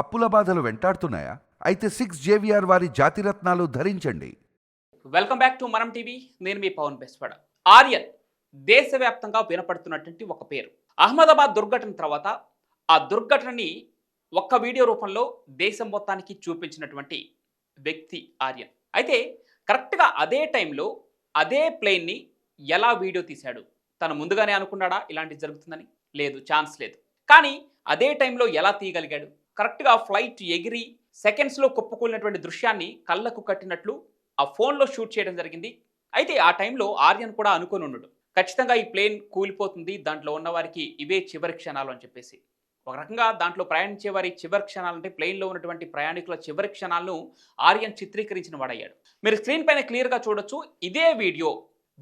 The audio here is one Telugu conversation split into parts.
అప్పుల బాధలు వెంటాడుతున్నాయా? అయితే సిక్స్ జేవిఆర్ వారి జాతిరత్నాలు ధరించండి. Welcome back to Manam TV నేను మీ పవన్ బెస్వాడ. ఆర్యన్ దేశవ్యాప్తంగా వినపడుతున్నటువంటి ఒక పేరు. అహ్మదాబాద్ దుర్ఘటన తర్వాత ఆ దుర్ఘటనని ఒక్క వీడియో రూపంలో దేశం మొత్తానికి చూపించినటువంటి వ్యక్తి ఆర్యన్. అయితే కరెక్ట్గా అదే టైంలో అదే ప్లేన్ని ఎలా వీడియో తీశాడు? తను ముందుగానే అనుకున్నాడా? ఇలాంటిది జరుగుతుందని? లేదు ఛాన్స్ లేదు. కానీ అదే టైంలో ఎలా తీయగలిగాడు? కరెక్ట్గా ఫ్లైట్ ఎగిరి సెకండ్స్లో కుప్పకూలినటువంటి దృశ్యాన్ని కళ్ళకు కట్టినట్లు ఆ ఫోన్లో షూట్ చేయడం జరిగింది. అయితే ఆ టైంలో ఆర్యన్ కూడా అనుకుని ఉండడు ఖచ్చితంగా ఈ ప్లేన్ కూలిపోతుంది దాంట్లో ఉన్నవారికి ఇవే చివరి క్షణాలు అని చెప్పేసి. ఒక రకంగా దాంట్లో ప్రయాణించే వారి చివరి క్షణాలు అంటే ప్లేన్లో ఉన్నటువంటి ప్రయాణికుల చివరి క్షణాలను ఆర్యన్ చిత్రీకరించిన వాడయ్యాడు. మీరు స్క్రీన్ పైన క్లియర్గా చూడొచ్చు ఇదే వీడియో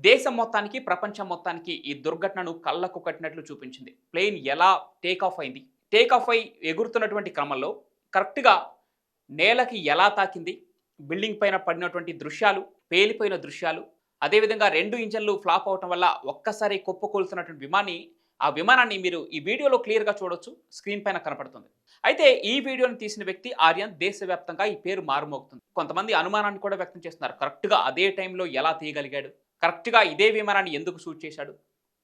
దేశం మొత్తానికి ప్రపంచం మొత్తానికి ఈ దుర్ఘటనను కళ్ళకు కట్టినట్లు చూపించింది. ప్లేన్ ఎలా టేక్ ఆఫ్ అయింది? టేక్ ఆఫ్ అయి ఎగురుతున్నటువంటి క్రమంలో కరెక్ట్గా నేలకి ఎలా తాకింది బిల్డింగ్ పైన పడినటువంటి దృశ్యాలు పేలిపోయిన దృశ్యాలు అదేవిధంగా రెండు ఇంజన్లు ఫ్లాప్ అవటం వల్ల ఒక్కసారి కుప్పకూలుతున్నటువంటి విమాని ఆ విమానాన్ని మీరు ఈ వీడియోలో క్లియర్గా చూడొచ్చు స్క్రీన్ పైన కనపడుతుంది. అయితే ఈ వీడియోని తీసిన వ్యక్తి ఆర్యన్ దేశవ్యాప్తంగా ఈ పేరు మారుమోగుతుంది. కొంతమంది అనుమానాన్ని కూడా వ్యక్తం చేస్తున్నారు. కరెక్ట్గా అదే టైంలో ఎలా తీయగలిగాడు? కరెక్ట్గా ఇదే విమానాన్ని ఎందుకు షూట్ చేశాడు?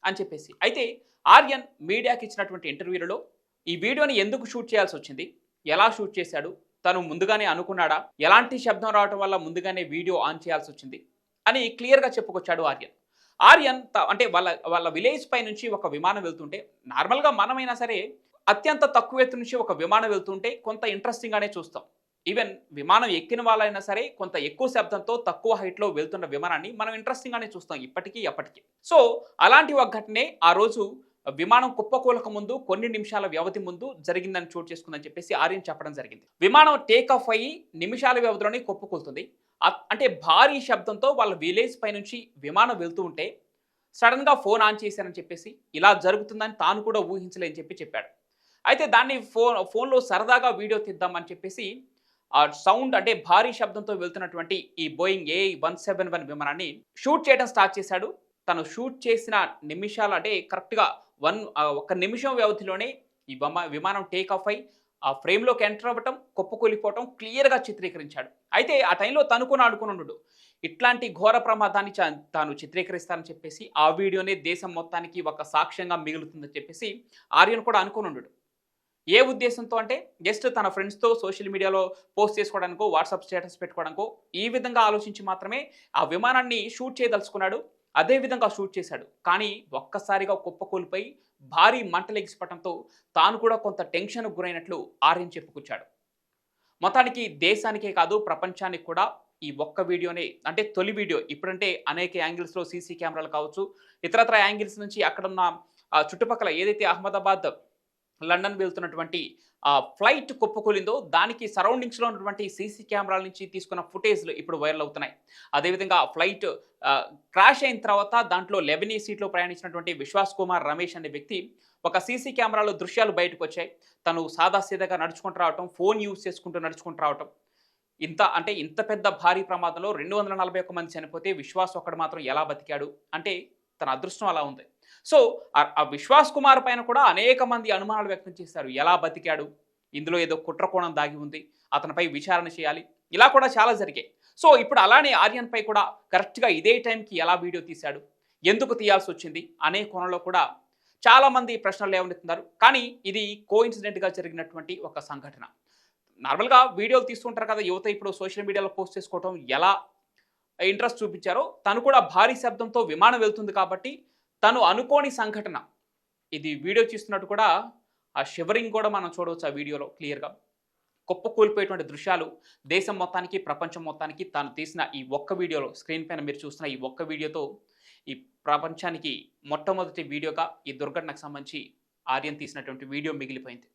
అని చెప్పేసి. అయితే ఆర్యన్ మీడియాకి ఇచ్చినటువంటి ఇంటర్వ్యూలలో ఈ వీడియోని ఎందుకు షూట్ చేయాల్సి వచ్చింది? ఎలా షూట్ చేశాడు? తను ముందుగానే అనుకున్నాడా? ఎలాంటి శబ్దం రావటం వల్ల ముందుగానే వీడియో ఆన్ చేయాల్సి వచ్చింది? అని క్లియర్గా చెప్పుకొచ్చాడు ఆర్యన్. ఆర్యన్ అంటే వాళ్ళ వాళ్ళ విలేజ్ పై నుంచి ఒక విమానం వెళ్తుంటే నార్మల్గా మనమైనా సరే అత్యంత తక్కువ ఎత్తు నుంచి ఒక విమానం వెళ్తుంటే కొంత ఇంట్రెస్టింగ్గానే చూస్తాం. ఈవెన్ విమానం ఎక్కిన వాళ్ళైనా సరే కొంత ఎక్కువ శబ్దంతో తక్కువ హైట్లో వెళ్తున్న విమానాన్ని మనం ఇంట్రెస్టింగ్గానే చూస్తాం ఇప్పటికీ ఎప్పటికీ సో అలాంటి ఒక ఘటనే ఆ రోజు విమానం కుప్పకూలక ముందు కొన్ని నిమిషాల వ్యవధి ముందు జరిగిందని చోటు చేసుకుందని చెప్పేసి ఆర్యన్ చెప్పడం జరిగింది. విమానం టేక్ ఆఫ్ అయ్యి నిమిషాల వ్యవధిలోనే కుప్పకూలుతుంది. అంటే భారీ శబ్దంతో వాళ్ళ విలేజ్ పై నుంచి విమానం వెళ్తూ ఉంటే సడన్గా ఫోన్ ఆన్ చేశారని చెప్పేసి ఇలా జరుగుతుందని తాను కూడా ఊహించలేని చెప్పి చెప్పాడు. అయితే దాన్ని ఫోన్ ఫోన్లో సరదాగా వీడియో తీద్దామని చెప్పేసి ఆ సౌండ్ అంటే భారీ శబ్దంతో వెళ్తున్నటువంటి ఈ Boeing A one seven one విమానాన్ని షూట్ చేయడం స్టార్ట్ చేశాడు. తను షూట్ చేసిన నిమిషాలు అంటే కరెక్ట్గా వన్ ఒక నిమిషం వ్యవధిలోనే ఈ విమానం టేక్ ఆఫ్ అయి ఆ ఫ్రేమ్లోకి ఎంటర్ అవ్వటం కుప్పకూలిపోవటం క్లియర్గా చిత్రీకరించాడు. అయితే ఆ టైంలో తను కూడా అనుకున్నాడు ఇట్లాంటి ఘోర ప్రమాదాన్ని చా- తాను చిత్రీకరిస్తానని చెప్పేసి ఆ వీడియోనే దేశం మొత్తానికి ఒక సాక్ష్యంగా మిగులుతుందని చెప్పేసి ఆర్యన్ కూడా అనుకున్నాడు ఏ ఉద్దేశంతో అంటే జస్ట్ తన ఫ్రెండ్స్తో సోషల్ మీడియాలో పోస్ట్ చేసుకోవడానికో వాట్సాప్ స్టేటస్ పెట్టుకోవడానికో ఈ విధంగా ఆలోచించి మాత్రమే ఆ విమానాన్ని షూట్ చేయదలుచుకున్నాడు. అదే విధంగా షూట్ చేశాడు. కానీ ఒక్కసారిగా కుప్పకూలిపోయి భారీ మంటలెగిసిపడంతో తాను కూడా కొంత టెన్షన్కు గురైనట్లు ఆర్యన్ చెప్పుకొచ్చాడు. మొత్తానికి దేశానికే కాదు ప్రపంచానికి కూడా ఈ ఒక్క వీడియోనే అంటే తొలి వీడియో. ఇప్పుడంటే అనేక యాంగిల్స్లో సీసీ కెమెరాలు కావచ్చు ఇతరత్ర యాంగిల్స్ నుంచి అక్కడున్న చుట్టుపక్కల ఏదైతే అహ్మదాబాద్ లండన్ వెళ్తున్నటువంటి ఆ ఫ్లైట్ కుప్పకూలిందో దానికి సరౌండింగ్స్లో ఉన్నటువంటి సీసీ కెమెరాల నుంచి తీసుకున్న ఫుటేజ్లు ఇప్పుడు వైరల్ అవుతున్నాయి. అదేవిధంగా ఆ ఫ్లైట్ క్రాష్ అయిన తర్వాత దాంట్లో లెబనీ సీట్లో ప్రయాణించినటువంటి విశ్వాస్ కుమార్ రమేష్ అనే వ్యక్తి ఒక సీసీ కెమెరాలో దృశ్యాలు బయటకు వచ్చాయి తను సాదాసీదాగా నడుచుకుంటూ రావటం ఫోన్ యూజ్ చేసుకుంటూ నడుచుకుంటూ రావటం. ఇంత అంటే ఇంత పెద్ద భారీ ప్రమాదంలో రెండు వందల నలభై మంది చనిపోతే విశ్వాస్ ఒక్కడు మాత్రం ఎలా బతికాడు? అంటే తన అదృష్టం అలా ఉంది. సో ఆ- విశ్వాస్ కుమార్ పైన కూడా అనేక మంది అనుమానాలు వ్యక్తం చేశారు. ఎలా బతికాడు? ఇందులో ఏదో కుట్రకోణం దాగి ఉంది. అతనిపై విచారణ చేయాలి. ఇలా కూడా చాలా జరిగాయి. సో ఇప్పుడు అలానే ఆర్యన్ పై కూడా కరెక్ట్గా ఇదే టైంకి ఎలా వీడియో తీశాడు? ఎందుకు తీయాల్సి వచ్చింది? అనే కోణంలో కూడా చాలా మంది ప్రశ్నలు లేవనెత్తున్నారు. కానీ ఇది కోఇన్సిడెంట్గా జరిగినటువంటి ఒక సంఘటన. నార్మల్గా వీడియోలు తీస్తుంటారు కదా యువత ఇప్పుడు సోషల్ మీడియాలో పోస్ట్ చేసుకోవటం ఎలా ఇంట్రెస్ట్ చూపించారో తను కూడా భారీ శబ్దంతో విమానం వెళ్తుంది కాబట్టి తను అనుకోని సంఘటన. ఇది వీడియో చూస్తున్నట్టు కూడా ఆ షివరింగ్ కూడా మనం చూడవచ్చు ఆ వీడియోలో క్లియర్గా. కుప్ప కూలిపోయేటువంటి దృశ్యాలు దేశం మొత్తానికి ప్రపంచం మొత్తానికి తాను తీసిన ఈ ఒక్క వీడియోలో స్క్రీన్ పైన మీరు చూస్తున్న ఈ ఒక్క వీడియోతో ఈ ప్రపంచానికి మొట్టమొదటి వీడియోగా ఈ దుర్ఘటనకు సంబంధించి ఆర్యన్ తీసినటువంటి వీడియో మిగిలిపోయింది.